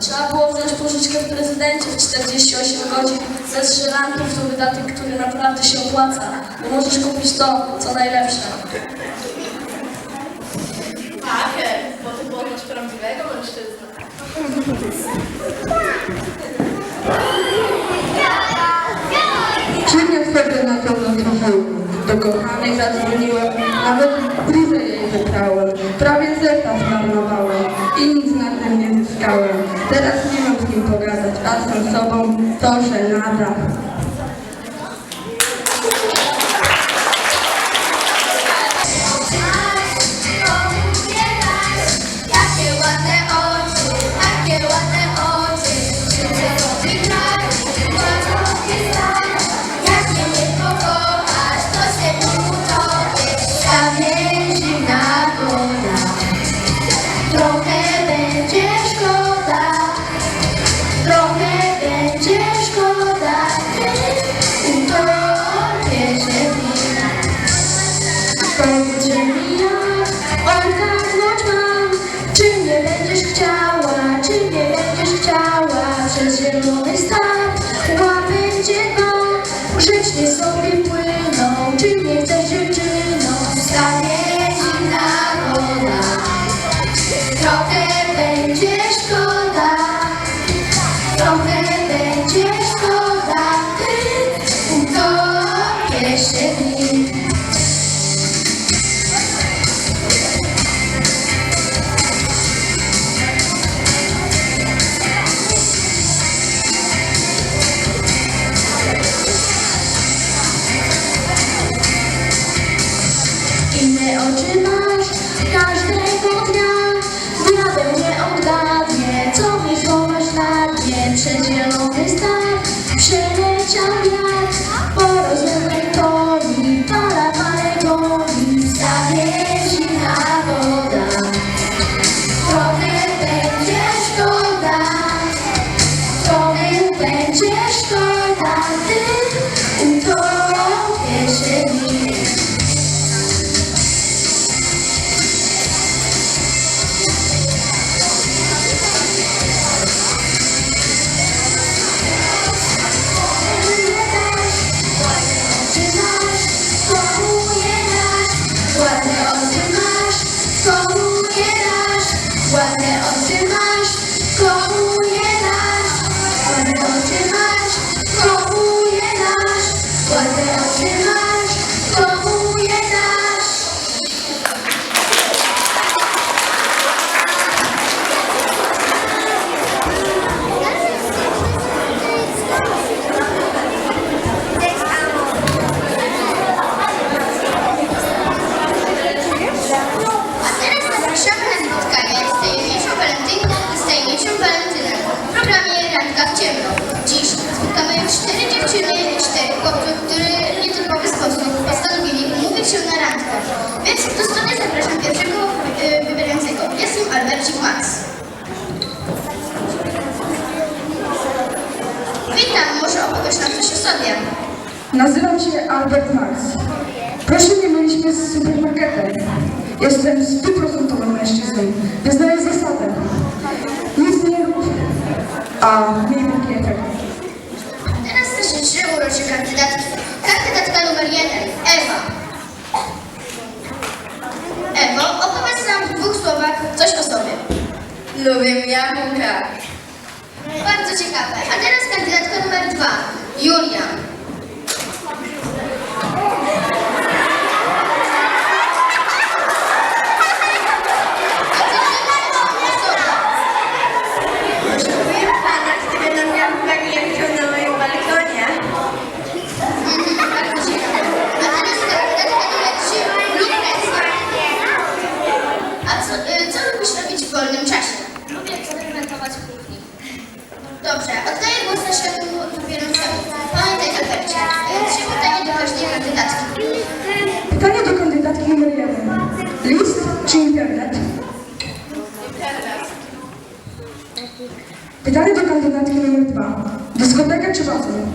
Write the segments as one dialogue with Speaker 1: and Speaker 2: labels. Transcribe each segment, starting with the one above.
Speaker 1: Trzeba było wziąć pożyczkę w prezydencie w 48 godzin ze strzelanków to wydatek, który naprawdę się opłaca, bo możesz kupić to, co najlepsze.
Speaker 2: Tak, bo ty poznasz prawdziwego mężczyznę.
Speaker 3: Czynię wtedy na pełną trofeum. Do kochanej zadzwoniłem, nawet bryzę jej wyprałem, prawie zestaw zmarnowałem. Teraz nie mam z kim pogadać, a z sobą to żenada.
Speaker 4: Nazywam się Albert Max. Proszę nie mylić mnie z supermarketem. Jestem stuprocentowym mężczyzną. Wyznaję zasadę. Nic nie rób, a miej efekt.
Speaker 3: Teraz nasze trzy urocze kandydatki. Kandydatka numer jeden, Ewa. Ewo, opowiedz nam w dwóch słowach coś o sobie.
Speaker 2: Lubię jabłka.
Speaker 3: Bardzo ciekawe. A teraz kandydatka numer dwa, Julia.
Speaker 2: Lubię pana, który nam miał wariantę na moim balkonie.
Speaker 3: Bardzo ciekawe. A teraz kandydatka numer trzy, Lukrecja. A co, y, co lubisz robić w wolnym czasie? Lubię eksperymentować w kuchni. Dobrze, oddaję głos naszemu wybierającemu. Pamiętaj, Albercie, y, trzy pytania do każdej kandydatki.
Speaker 4: Pytanie do kandydatki numer jeden. List czy internet? Pytanie do dwa. Dyskoteka czy basen?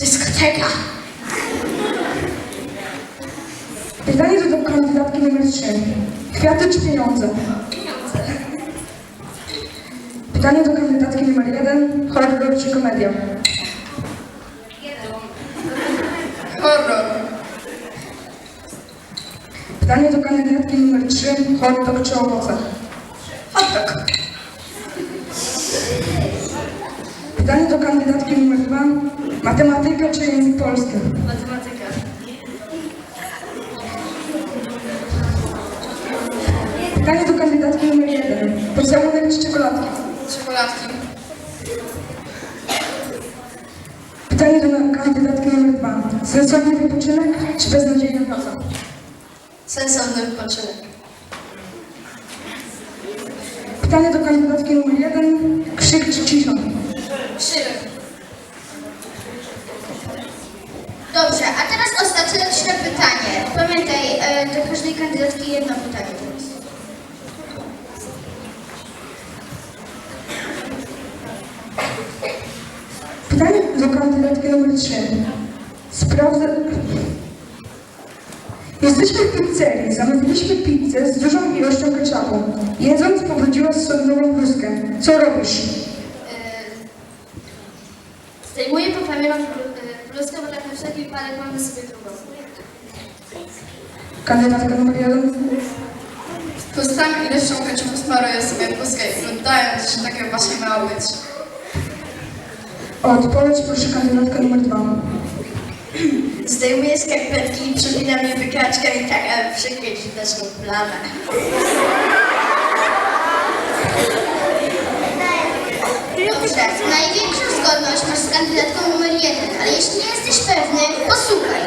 Speaker 3: Dyskoteka.
Speaker 4: Pytanie do kandydatki numer trzy. Kwiaty czy pieniądze? Pytanie do kandydatki numer jeden. Horror czy komedia?
Speaker 2: Horror.
Speaker 4: Pytanie do kandydatki numer 3. Hot dog czy owoce?
Speaker 2: Hot dog.
Speaker 4: Pytanie do kandydatki numer 2. Matematyka czy język polski?
Speaker 2: Matematyka.
Speaker 4: Pytanie do kandydatki numer 1. Pocałunek czy czekoladki?
Speaker 2: Czekoladki.
Speaker 4: Pytanie do na- kandydatki numer 2. Sensowny wypoczynek czy beznadziejna praca?
Speaker 2: Sensowny wypoczynek.
Speaker 4: Pytanie do kandydatki numer 1. Krzyk czy cisza?
Speaker 3: Krzyk. Dobrze, a teraz ostateczne pytanie. Pamiętaj, e, do każdej kandydatki jedno pytanie.
Speaker 4: Pytanie do kandydatki numer 3. Sprawdzę... Jesteśmy w pizzerii. Zamówiliśmy pizzę z dużą ilością ketchupu. Jedząc pobrudziłaś sodową bluzkę. Co robisz?
Speaker 3: Zdejmuję poprawioną bluzkę, bo tak na wszelki wypadek mam na sobie drugą.
Speaker 4: Kandydatka numer 1.
Speaker 2: Pustą ilością ketchupu smaruję sobie bluzkę i oddając, że takie właśnie miało być.
Speaker 4: O odpowiedź proszę kandydatka numer 2.
Speaker 2: Zdejmuję skarpetki i przypinam je wykaczkę i tak, aby przykryć widoczną plamę.
Speaker 3: Dobrze, największą zgodność masz z kandydatką numer jeden, ale jeśli nie jesteś pewny, posłuchaj.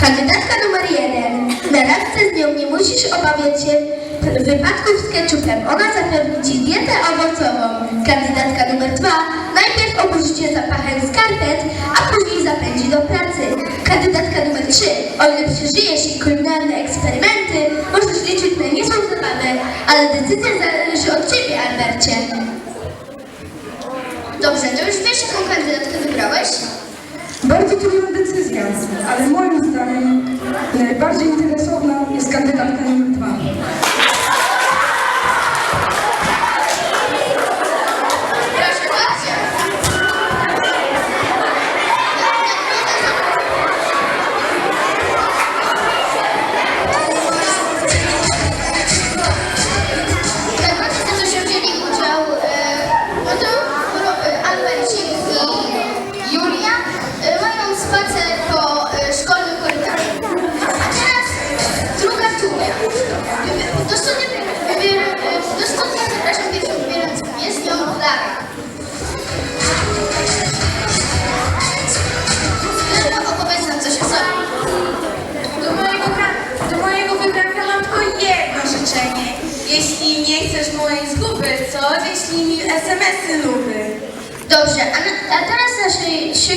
Speaker 3: Kandydatka numer jeden.
Speaker 5: Na randce z nią nie musisz obawiać się, wypadków z ketchupem. Ona zapewni Ci dietę owocową. Kandydatka numer dwa najpierw obudzi Cię zapachem skarpet, a później zapędzi do pracy. Kandydatka numer trzy, o ile przeżyjesz jej kulinarne eksperymenty, możesz liczyć na niezłą zabawę, ale decyzja zależy od Ciebie, Albercie.
Speaker 3: Dobrze, to już wiesz, jaką kandydatkę wybrałeś?
Speaker 4: Bardzo trudna decyzja, ale moim zdaniem najbardziej interesowna jest kandydatka numer dwa.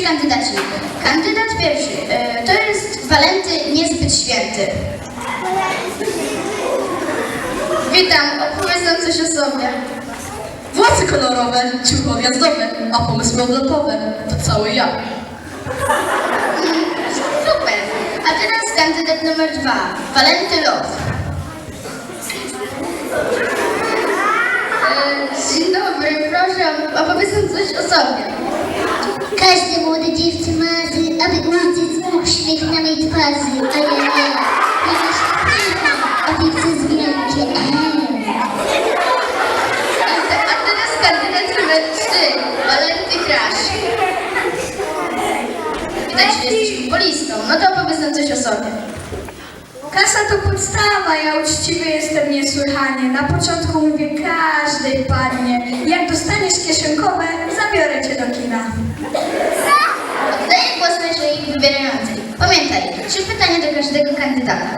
Speaker 3: Kandydaci. Kandydat pierwszy e, to jest Walenty niezbyt święty. Witam, opowiedz nam coś o sobie.
Speaker 1: Włosy kolorowe, ciucho gwiazdowe, a pomysły odlotowe. To cały ja.
Speaker 3: Super. A teraz kandydat numer dwa, Walenty Love. Dzień dobry, proszę, opowiedz nam coś o sobie.
Speaker 6: Każdy młody dziewczę marzy, aby ujrzeć uśmiech na mej twarzy, a ja nie. Ponieważ kocham, a ty przez wielkie.
Speaker 3: A, te, a teraz kandydat numer trzy, Walenty Crash. Widać, że jesteś futbolistą. No to opowiedz nam coś o sobie.
Speaker 7: Kasa to podstawa, ja uczciwy jestem niesłychanie. Na początku mówię każdej pannie. Jak dostaniesz kieszonkowe, zabiorę cię do kina.
Speaker 3: Oddaję głos naszej wybierającej. Pamiętaj, trzy pytania do każdego kandydata.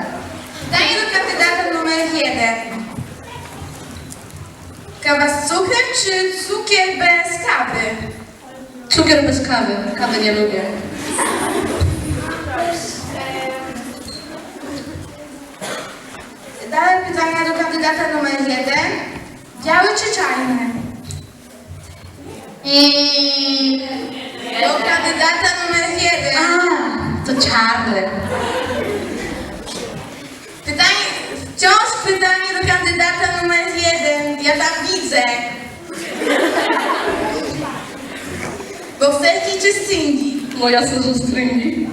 Speaker 7: Daję do kandydata numer jeden. Kawa z cukrem czy cukier bez kawy?
Speaker 1: Cukier bez kawy. Kawy nie lubię.
Speaker 7: Daję pytania do kandydata numer jeden. Biały czy czarny? Do kandydata numer jeden.
Speaker 1: To czarne.
Speaker 7: Pytanie, wciąż pytanie do kandydata numer jeden. Ja tam widzę. Bokserki czy Cindy?
Speaker 1: Moja są stringi.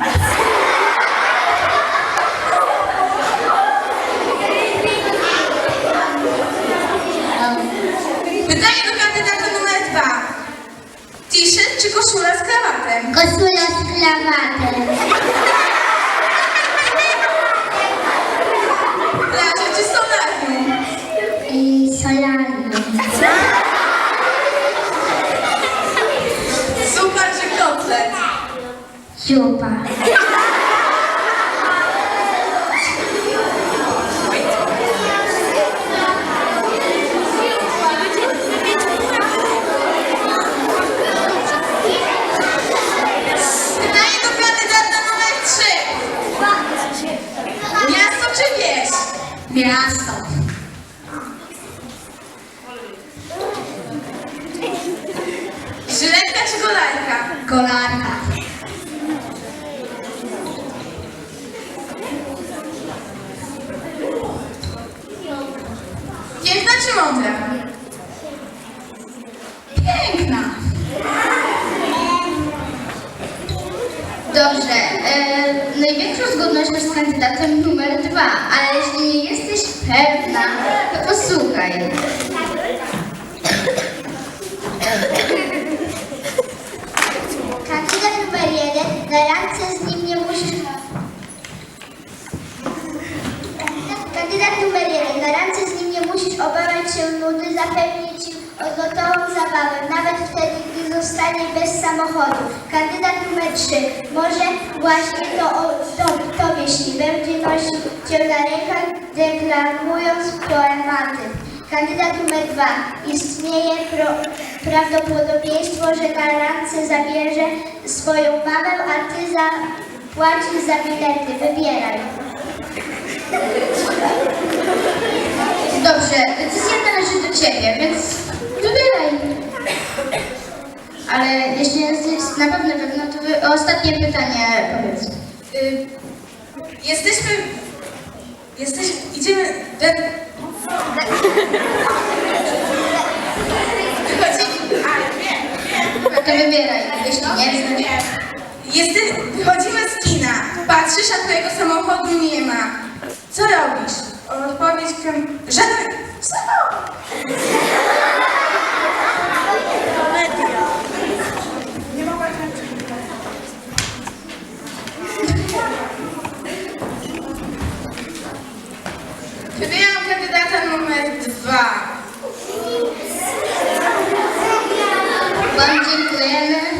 Speaker 7: Pytanie do kandydata numer dwa. T-shirt czy koszula z krawatem?
Speaker 6: Koszula z krawatem.
Speaker 7: Plaża czy solarium?
Speaker 6: I solarium.
Speaker 7: Zupa czy kotlet?
Speaker 6: Zupa.
Speaker 7: Pytanie do kandydata numer trzy. Miasto czy wieś?
Speaker 1: Miasto.
Speaker 7: Żyletka czy golarka?
Speaker 1: Kolarka.
Speaker 7: Piękna czy mądra?
Speaker 1: Piękna.
Speaker 3: Dobrze. E, największą zgodność masz z kandydatem numer dwa, ale jeśli nie jesteś pewna, to posłuchaj.
Speaker 6: Kandydat numer jeden. Na randce z nim nie musisz... Kandydat numer jeden. Na randce z nim nie musisz obawiać się nudy, zapewni ci odlotową zabawę, nawet wtedy, gdy zostanie bez samochodu. Kandydat numer trzy. Może właśnie to o to, tobie śni. Będzie nosił na rękach, deklamując poematy. Kandydat numer dwa. Istnieje pro, prawdopodobieństwo, że na randce zabierze swoją mamę, a ty zapłacisz za bilety. Wybieraj.
Speaker 3: Dobrze, decyzja należy do ciebie, więc wybieraj. Ale jeśli jesteś na pewno pewna, to wy, ostatnie pytanie powiedz.
Speaker 7: Y, jesteśmy... Jesteś... Idziemy... De... Wychodzi... A, wiem.
Speaker 3: No to wybieraj, jeśli nie, to
Speaker 7: Jeste... Wychodzimy z kina. Patrzysz, a twojego samochodu nie ma. Co robisz? Odpowiedź... Żaden... Samochód. Wybieram kandydata numer dwa.
Speaker 3: Wam dziękujemy.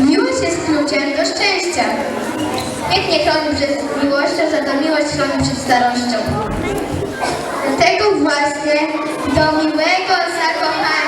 Speaker 3: Miłość jest kluczem do szczęścia. Nikt nie chroni przed miłością, za to miłość chroni przed starością. Dlatego właśnie do miłego zakochania